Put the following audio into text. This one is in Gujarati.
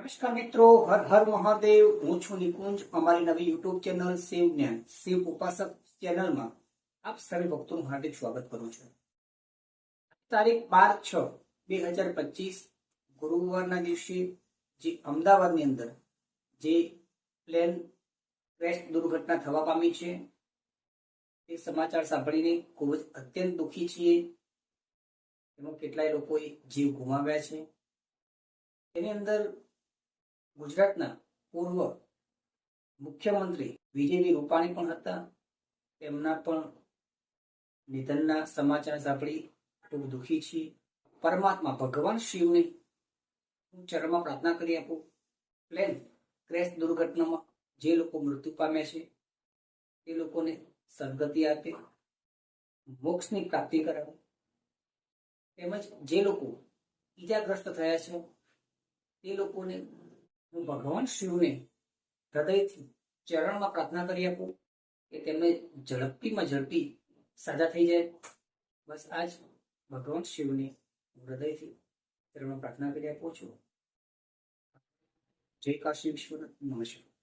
નમસ્કાર મિત્રો, હર હર મહાદેવ. હું છું નિકુંજ. અમારી નવી યુટ્યુબ ચેનલ શિવ જ્ઞાન શિવ ઉપાસક ચેનલમાં આપ સર્વે ભક્તોનું હાર્દિક સ્વાગત કરું છું. તારીખ બાર છ બે હજાર પચીસ, ગુરુવારના દિવસે જે અમદાવાદની અંદર જે પ્લેન ક્રેશ દુર્ઘટના થવા પામી છે તે સમાચાર સાંભળીને ખૂબ જ અત્યંત દુઃખી છીએ. એમાં કેટલાય લોકોએ જીવ ગુમાવ્યા છે. તેની અંદર ગુજરાતના પૂર્વ મુખ્યમંત્રી વિજયભાઈ રૂપાણી પણ હતા. તેમના પણ નિધનના સમાચાર સાંભળી ખૂબ દુઃખી છીએ. પરમાત્મા ભગવાન શિવને હું ચરણમાં પ્રાર્થના કરી આપું. પ્લેન ક્રેશ દુર્ઘટનામાં જે લોકો મૃત્યુ પામ્યા છે તે લોકોને સદગતિ આપે, મોક્ષની પ્રાપ્તિ કરાવે. તેમજ જે લોકો ઈજાગ્રસ્ત થયા છે, તે લોકોને હું ભગવાન શિવને હૃદયથી ચરણમાં પ્રાર્થના કરી આપું કે તેમને ઝડપીમાં ઝડપી સાજા થઈ જાય. બસ આજ ભગવાન શિવને હૃદયથી ચરણમાં પ્રાર્થના કરી આપું છું. જય કાશી વિશ્વનાથ. નમસ્કાર.